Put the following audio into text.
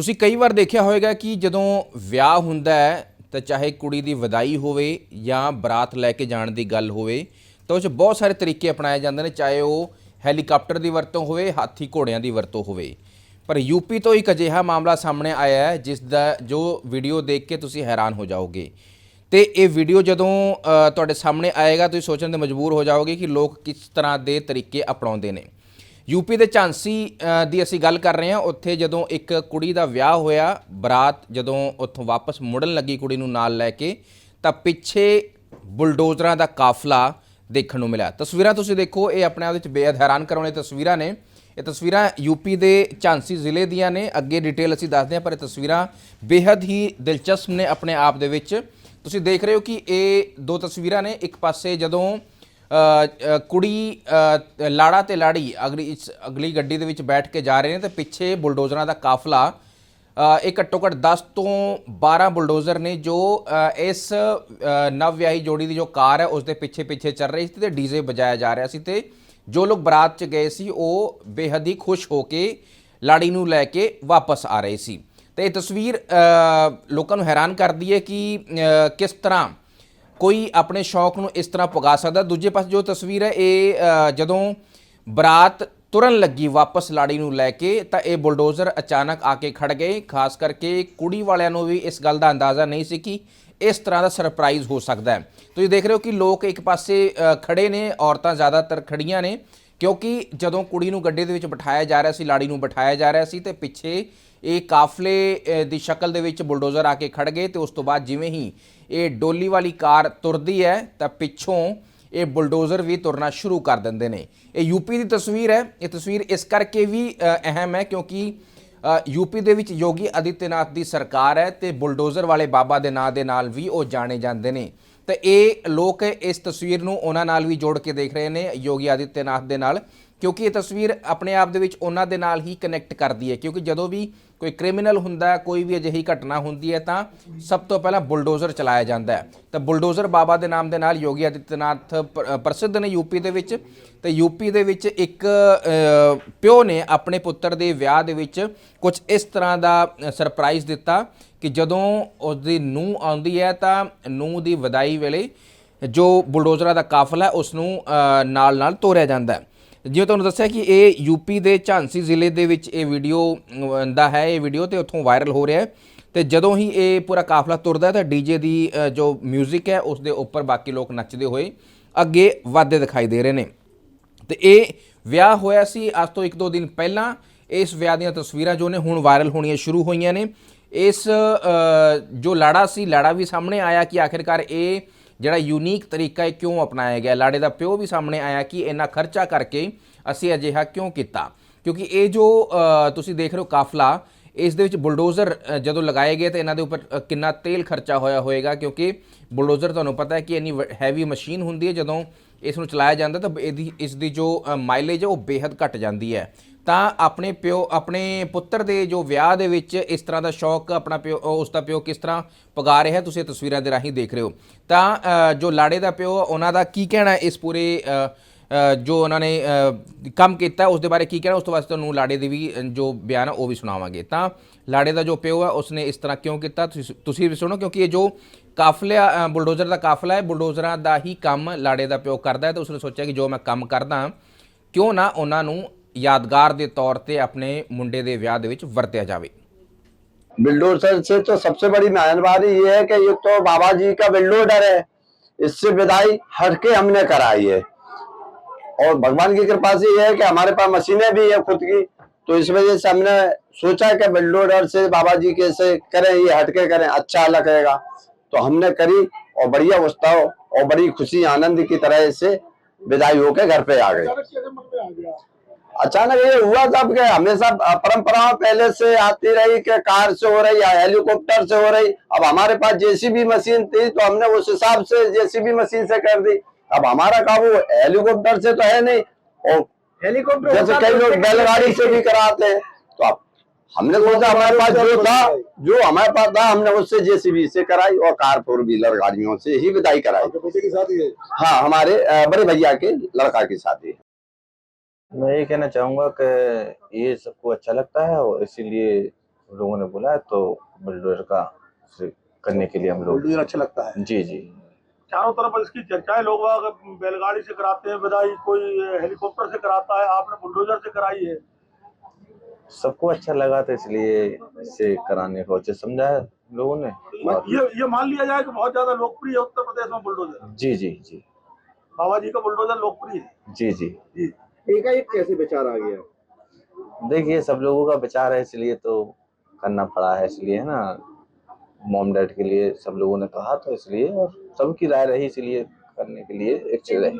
ਤੁਸੀਂ ਕਈ ਵਾਰ ਦੇਖਿਆ ਹੋਵੇਗਾ ਕਿ ਜਦੋਂ ਵਿਆਹ ਹੁੰਦਾ ਹੈ, ਤਾਂ ਚਾਹੇ ਕੁੜੀ ਦੀ ਵਿਦਾਈ ਹੋਵੇ ਜਾਂ ਬਰਾਤ ਲੈ ਕੇ ਜਾਣ ਦੀ ਗੱਲ ਹੋਵੇ, ਤਾਂ ਉਹ 'ਚ ਬਹੁਤ ਸਾਰੇ ਤਰੀਕੇ ਅਪਣਾਏ ਜਾਂਦੇ ਨੇ, ਚਾਹੇ ਉਹ ਹੈਲੀਕਾਪਟਰ ਦੀ ਵਰਤੋਂ ਹੋਵੇ, ਹਾਥੀ ਘੋੜਿਆਂ ਦੀ ਵਰਤੋਂ ਹੋਵੇ। ਪਰ ਯੂਪੀ ਤੋਂ ਇੱਕ ਅਜਿਹਾ ਮਾਮਲਾ ਸਾਹਮਣੇ ਆਇਆ ਹੈ, ਜਿਸ ਦਾ ਜੋ ਵੀਡੀਓ ਦੇਖ ਕੇ ਤੁਸੀਂ ਹੈਰਾਨ ਹੋ ਜਾਓਗੇ। ਤੇ ਇਹ ਵੀਡੀਓ ਜਦੋਂ ਤੁਹਾਡੇ ਸਾਹਮਣੇ ਆਏਗਾ, ਤੁਸੀਂ ਸੋਚਣ ਤੇ ਮਜਬੂਰ ਹੋ ਜਾਓਗੇ ਕਿ ਲੋਕ ਕਿਸ ਤਰ੍ਹਾਂ ਦੇ ਤਰੀਕੇ ਅਪਣਾਉਂਦੇ ਨੇ। ਯੂਪੀ ਦੇ ਝਾਂਸੀ ਦੀ ਅਸੀਂ ਗੱਲ ਕਰ ਰਹੇ ਹਾਂ। ਉੱਥੇ ਜਦੋਂ ਇੱਕ ਕੁੜੀ ਦਾ ਵਿਆਹ ਹੋਇਆ, ਬਰਾਤ ਜਦੋਂ ਉੱਥੋਂ ਵਾਪਸ ਮੁੜਨ ਲੱਗੀ ਕੁੜੀ ਨੂੰ ਨਾਲ ਲੈ ਕੇ, ਤਾਂ ਪਿੱਛੇ ਬੁਲਡੋਜ਼ਰਾਂ ਦਾ ਕਾਫਲਾ ਦੇਖਣ ਨੂੰ ਮਿਲਿਆ। ਤਸਵੀਰਾਂ ਤੁਸੀਂ ਦੇਖੋ, ਇਹ ਆਪਣੇ ਆਪ ਵਿੱਚ ਬੇਅਦ ਹੈਰਾਨ ਕਰਨ ਵਾਲੀ ਤਸਵੀਰਾਂ ਨੇ। ਇਹ ਤਸਵੀਰਾਂ ਯੂਪੀ ਦੇ ਝਾਂਸੀ ਜ਼ਿਲ੍ਹੇ ਦੀਆਂ ਨੇ। ਅੱਗੇ ਡਿਟੇਲ ਅਸੀਂ ਦੱਸਦੇ ਹਾਂ, ਪਰ ਇਹ ਤਸਵੀਰਾਂ ਬੇਹੱਦ ਹੀ ਦਿਲਚਸਪ ਨੇ ਆਪਣੇ ਆਪ ਦੇ ਵਿੱਚ। ਤੁਸੀਂ ਦੇਖ ਰਹੇ ਹੋ ਕਿ ਇਹ ਦੋ ਤਸਵੀਰਾਂ ਨੇ। ਇੱਕ ਪਾਸੇ ਜਦੋਂ ਕੁੜੀ ਲਾੜਾ ਤੇ ਲਾੜੀ ਅਗਲੀ ਇਸ ਅਗਲੀ ਗੱਡੀ ਦੇ ਵਿੱਚ ਬੈਠ ਕੇ ਜਾ ਰਹੇ ਨੇ ਤੇ ਪਿੱਛੇ ਬੁਲਡੋਜ਼ਰਾਂ ਦਾ ਕਾਫਲਾ ਇਹ ਘੱਟੋ ਘੱਟ 10 ਤੋਂ 12 ਬੁਲਡੋਜ਼ਰ ਨੇ ਜੋ ਇਸ ਨਵ ਵਿਆਹੀ ਜੋੜੀ ਦੀ ਜੋ ਕਾਰ ਹੈ ਉਸ ਦੇ ਪਿੱਛੇ ਪਿੱਛੇ ਚੱਲ ਰਹੀ ਸੀ ਤੇ ਡੀਜ਼ੇ ਵਜਾਇਆ ਜਾ ਰਿਹਾ ਸੀ ਤੇ ਜੋ ਲੋਕ ਬਰਾਤ 'ਚ ਗਏ ਸੀ, ਉਹ ਬੇਹੱਦ ਹੀ ਖੁਸ਼ ਹੋ ਕੇ ਲਾੜੀ ਨੂੰ ਲੈ ਕੇ ਵਾਪਸ ਆ ਰਹੇ ਸੀ। ਤੇ ਇਹ ਤਸਵੀਰ ਲੋਕਾਂ ਨੂੰ ਹੈਰਾਨ ਕਰਦੀ ਹੈ ਕਿ ਕਿਸ ਤਰ੍ਹਾਂ ਕੋਈ ਆਪਣੇ ਸ਼ੌਕ ਨੂੰ ਇਸ ਤਰ੍ਹਾਂ ਪੁਗਾ ਸਕਦਾ। ਦੂਜੇ ਪਾਸੇ ਜੋ ਤਸਵੀਰ ਹੈ ਇਹ ਜਦੋਂ ਬਰਾਤ ਤੁਰਨ ਲੱਗੀ ਵਾਪਸ ਲਾੜੀ ਨੂੰ ਲੈ ਕੇ ਤਾਂ ਇਹ ਬੁਲਡੋਜ਼ਰ ਅਚਾਨਕ ਆ ਕੇ ਖੜ ਗਏ। ਖਾਸ ਕਰਕੇ ਕੁੜੀ ਵਾਲਿਆਂ ਨੂੰ ਵੀ ਇਸ ਗੱਲ ਦਾ ਅੰਦਾਜ਼ਾ ਨਹੀਂ ਸੀ ਕਿ ਇਸ ਤਰ੍ਹਾਂ ਦਾ ਸਰਪ੍ਰਾਈਜ਼ ਹੋ ਸਕਦਾ ਹੈ। ਤੁਸੀਂ ਦੇਖ ਰਹੇ ਹੋ ਕਿ ਲੋਕ ਇੱਕ ਪਾਸੇ ਅ, ਖੜੇ ਨੇ ਔਰਤਾਂ ਜ਼ਿਆਦਾਤਰ ਖੜੀਆਂ ਨੇ। ਕਿਉਂਕਿ ਜਦੋਂ ਕੁੜੀ ਨੂੰ ਗੱਡੀ ਦੇ ਵਿੱਚ ਬਿਠਾਇਆ ਜਾ ਰਿਹਾ ਸੀ ਲਾੜੀ ਨੂੰ ਬਿਠਾਇਆ ਜਾ ਰਿਹਾ ਸੀ ਤੇ ਪਿੱਛੇ ਇਹ ਕਾਫਲੇ ਦੀ ਸ਼ਕਲ ਦੇ ਵਿੱਚ ਬੁਲਡੋਜ਼ਰ ਆ ਕੇ ਖੜ ਗਏ ਤੇ ਉਸ ਤੋਂ ਬਾਅਦ ਜਿਵੇਂ ਹੀ ਇਹ ਡੋਲੀ ਵਾਲੀ ਕਾਰ ਤੁਰਦੀ ਹੈ ਤਾਂ ਪਿੱਛੋਂ ਇਹ ਬੁਲਡੋਜ਼ਰ ਵੀ ਤੁਰਨਾ ਸ਼ੁਰੂ ਕਰ ਦਿੰਦੇ ਨੇ। ਇਹ ਯੂਪੀ ਦੀ ਤਸਵੀਰ ਹੈ। ਇਹ ਤਸਵੀਰ ਇਸ ਕਰਕੇ ਵੀ ਅਹਿਮ ਹੈ ਕਿਉਂਕਿ ਅ, ਯੂਪੀ ਦੇ ਵਿੱਚ ਯੋਗੀ ਆਦਿੱਤਿਆਨਾਥ ਦੀ ਸਰਕਾਰ ਹੈ ਤੇ ਬੁਲਡੋਜ਼ਰ ਵਾਲੇ ਬਾਬਾ ਦੇ ਨਾਂ ਦੇ ਨਾਲ ਵੀ ਉਹ ਜਾਣੇ ਜਾਂਦੇ ਨੇ। ਤੇ ਇਹ ਲੋਕ ਇਸ ਤਸਵੀਰ ਨੂੰ ਉਹਨਾਂ ਨਾਲ ਵੀ ਜੋੜ ਕੇ ਦੇਖ ਰਹੇ ਨੇ, ਯੋਗੀ ਆਦਿੱਤਿਆਨਾਥ ਦੇ ਨਾਲ, ਕਿਉਂਕਿ ਇਹ ਤਸਵੀਰ ਆਪਣੇ ਆਪ ਦੇ ਵਿੱਚ ਉਹਨਾਂ ਦੇ ਨਾਲ ਹੀ ਕਨੈਕਟ ਕਰਦੀ ਹੈ, ਕਿਉਂਕਿ ਜਦੋਂ ਵੀ ਕੋਈ ਕ੍ਰਿਮੀਨਲ ਹੁੰਦਾ, ਕੋਈ ਵੀ ਅਜਿਹੀ ਘਟਨਾ ਹੁੰਦੀ ਹੈ ਤਾਂ ਸਭ ਤੋਂ ਪਹਿਲਾਂ ਬੁਲਡੋਜ਼ਰ ਚਲਾਇਆ ਜਾਂਦਾ ਹੈ। ਤਾਂ ਬੁਲਡੋਜ਼ਰ ਬਾਬਾ ਦੇ ਨਾਮ ਦੇ ਨਾਲ ਯੋਗੀ ਆਦਿੱਤਿਆਨਾਥ ਪ੍ਰਸਿੱਧ ਨੇ ਯੂਪੀ ਦੇ ਵਿੱਚ ਤੇ ਯੂਪੀ ਦੇ ਵਿੱਚ ਇੱਕ ਪਿਓ ਨੇ ਆਪਣੇ ਪੁੱਤਰ ਦੇ ਵਿਆਹ ਦੇ ਵਿੱਚ ਕੁਝ ਇਸ ਤਰ੍ਹਾਂ ਦਾ ਸਰਪ੍ਰਾਈਜ਼ ਦਿੱਤਾ ਕਿ ਜਦੋਂ ਉਸ ਦੀ ਨੂੰਹ ਆਉਂਦੀ ਹੈ ਤਾਂ ਨੂੰਹ ਦੀ ਵਿਦਾਈ ਵੇਲੇ ਜੋ ਬੁਲਡੋਜ਼ਰਾਂ ਦਾ ਕਾਫਲਾ ਹੈ ਉਸ ਨੂੰ ਨਾਲ ਨਾਲ ਤੋਰਿਆ ਜਾਂਦਾ ਹੈ। ਜਿਵੇਂ ਤੁਹਾਨੂੰ ਦੱਸਿਆ ਕਿ ਇਹ ਯੂਪੀ ਦੇ ਝਾਂਸੀ ਜ਼ਿਲ੍ਹੇ ਦੇ ਵਿੱਚ ਇਹ ਵੀਡੀਓ ਦਾ ਹੈ, ਇਹ ਵੀਡੀਓ ਤੇ ਉੱਥੋਂ ਵਾਇਰਲ ਹੋ ਰਿਹਾ ਹੈ। ਤੇ ਜਦੋਂ ਹੀ ਇਹ ਪੂਰਾ ਕਾਫਲਾ ਤੁਰਦਾ ਹੈ ਤਾਂ ਡੀਜੇ ਦੀ ਜੋ 뮤직 ਹੈ, ਉਸ ਦੇ ਉੱਪਰ ਬਾਕੀ ਲੋਕ ਨੱਚਦੇ ਹੋਏ ਅੱਗੇ ਵਧਦੇ ਦਿਖਾਈ ਦੇ ਰਹੇ ਨੇ। ਤੇ ਇਹ ਵਿਆਹ ਹੋਇਆ ਸੀ, ਅੱਜ ਤੋਂ ਇੱਕ ਦੋ ਦਿਨ ਪਹਿਲਾਂ, ਇਸ ਵਿਆਹ ਦੀਆਂ ਤਸਵੀਰਾਂ ਜੋ ਨੇ ਹੁਣ ਵਾਇਰਲ ਹੋਣੀਆਂ ਸ਼ੁਰੂ ਹੋਈਆਂ ਨੇ। ਇਸ ਜੋ ਲਾੜਾ ਸੀ, ਲਾੜਾ ਵੀ ਸਾਹਮਣੇ ਆਇਆ ਕਿ ਆਖਿਰਕਾਰ ਇਹ ਜਿਹੜਾ ਯੂਨੀਕ ਤਰੀਕਾ ਹੈ ਕਿਉਂ ਅਪਣਾਇਆ ਗਿਆ? ਲਾੜੇ ਦਾ ਪਿਓ ਵੀ ਸਾਹਮਣੇ ਆਇਆ ਕਿ ਇੰਨਾ ਖਰਚਾ ਕਰਕੇ ਅਸੀਂ ਅਜਿਹਾ ਕਿਉਂ ਕੀਤਾ? ਕਿਉਂਕਿ ਇਹ ਜੋ ਤੁਸੀਂ ਦੇਖ ਰਹੇ ਹੋ ਕਾਫਲਾ, ਇਸ ਦੇ ਵਿੱਚ ਬੁਲਡੋਜ਼ਰ ਜਦੋਂ ਲਗਾਏ ਗਏ ਤਾਂ ਇਹਨਾਂ ਦੇ ਉੱਪਰ ਕਿੰਨਾ ਤੇਲ ਖਰਚਾ ਹੋਇਆ ਹੋਏਗਾ, ਕਿਉਂਕਿ ਬੁਲਡੋਜ਼ਰ ਤੁਹਾਨੂੰ ਪਤਾ ਹੈ ਕਿ ਇੰਨੀ ਹੈਵੀ ਮਸ਼ੀਨ ਹੁੰਦੀ ਹੈ, ਜਦੋਂ ਇਸ ਨੂੰ ਚਲਾਇਆ ਜਾਂਦਾ ਤਾਂ ਇਹਦੀ, ਇਸ ਦੀ ਜੋ ਮਾਈਲੇਜ ਹੈ ਉਹ ਬੇहद ਘਟ ਜਾਂਦੀ ਹੈ। ਤਾਂ ਆਪਣੇ ਪਿਓ ਆਪਣੇ ਪੁੱਤਰ ਦੇ ਜੋ ਵਿਆਹ ਦੇ ਵਿੱਚ ਇਸ ਤਰ੍ਹਾਂ ਦਾ ਸ਼ੌਕ ਆਪਣਾ ਪਿਓ ਉਸ ਦਾ ਪਿਓ ਕਿਸ ਤਰ੍ਹਾਂ ਪਗਾ ਰਿਹਾ ਤੁਸੀਂ ਇਹ ਤਸਵੀਰਾਂ ਦੇ ਰਾਹੀਂ ਦੇਖ ਰਹੇ ਹੋ। ਤਾਂ ਜੋ ਲਾੜੇ ਦਾ ਪਿਓ ਉਹਨਾਂ ਦਾ ਕੀ ਕਹਿਣਾ ਇਸ ਪੂਰੇ ਜੋ ਉਹਨਾਂ ਨੇ ਕੰਮ ਕੀਤਾ ਉਸ ਦੇ ਬਾਰੇ ਕੀ ਕਹਿਣਾ ਉਸ ਤੋਂ ਬਾਅਦ ਤੁਹਾਨੂੰ ਲਾੜੇ ਦੀ ਵੀ ਜੋ ਬਿਆਨ ਹੈ ਉਹ ਵੀ ਸੁਣਾਵਾਂਗੇ। ਤਾਂ ਲਾੜੇ ਦਾ ਜੋ ਪਿਓ ਹੈ ਉਸਨੇ ਇਸ ਤਰ੍ਹਾਂ ਕਿਉਂ ਕੀਤਾ? ਤੁਸੀਂ ਤੁਸੀਂ ਵੀ ਸੁਣੋ ਕਿਉਂਕਿ ਇਹ ਜੋ ਕਾਫਲਾ ਅ, ਬੁਲਡੋਜ਼ਰ ਦਾ ਕਾਫਲਾ ਹੈ ਬੁਲਡੋਜ਼ਰਾਂ ਦਾ ਹੀ ਕੰਮ ਲਾੜੇ ਦਾ ਪਿਓ ਕਰਦਾ ਹੈ ਤਾਂ ਉਸਨੇ ਸੋਚਿਆ ਕਿ ਜੋ ਮੈਂ ਕੰਮ ਕਰਦਾ ਕਿਉਂ ਨਾ ਉਹਨਾਂ ਨੂੰ ਯਾਦਗਾਰ ਦੇ ਤੌਰ ਤੇ ਆਪਣੇ ਮੁੰਡੇ ਦੇ ਵਿਆਹ ਦੇ ਵਿੱਚ ਵਰਤਿਆ ਜਾਵੇ बिल्डोजर से तो सबसे बड़ी मेहरबानी ये है कि ये तो बाबा जी का बिल्डोडर है इससे विदाई हटके हमने कराई है और भगवान की कृपा से ये है कि हमारे पास मशीनें भी है खुद की तो इस वजह से हमने सोचा कि बिल्डोडर से बाबा जी के से करें ये हटके करें अच्छा लगेगा तो हमने करी और बढ़िया उत्सव और बड़ी खुशी आनंद की तरह से विदाई होके घर पे आ गए अचानक ये हुआ तब के हमेशा परंपराओं पहले से आती रही कि कार से हो रही या हेलीकॉप्टर से हो रही। अब हमारे पास जेसीबी मशीन थी तो हमने उस हिसाब से जेसीबी मशीन से कर दी। अब हमारा काबू हेलीकॉप्टर से तो है नहीं। और हेलीकॉप्टर जैसे कई तो लोग बैलगाड़ी से भी कराते हैं। तो अब हमने सोचा हमारे पास जो था जो हमारे पास था हमने उससे जेसीबी से कराई और कार फोर व्हीलर गाड़ियों से ही विदाई कराई। ही है हाँ। हमारे बड़े भैया के लड़का की शादी मैं ये कहना चाहूँगा कि ये सबको अच्छा लगता है और इसीलिए लोगों ने बोला है तो बुलडोजर का करने के लिए हम लोग बुलडोजर अच्छा लगता है। जी जी। चारों तरफ़ इसकी चर्चाएँ लोग बैलगाड़ी से कराते हैं विदाई कोई हेलीकॉप्टर से कराता है आपने बुलडोजर से कराई है। सबको अच्छा लगा था इसलिए इसे कराने को उचित समझा है लोगों ने। ये ये मान लिया जाए कि बहुत ज़्यादा लोकप्रिय है उत्तर प्रदेश में बुलडोजर जी जी जी। बाबा जी का बुलडोजर लोकप्रिय है। जी जी। जी। एकाएक कैसे विचार आ गया? देखिए, सब लोगों का विचार है, इसलिए तो करना पड़ा है, इसलिए है ना। मॉम डैड के लिए सब लोगों ने कहा तो इसलिए, और सबकी राय रही इसलिए करने के लिए इच्छुक रहे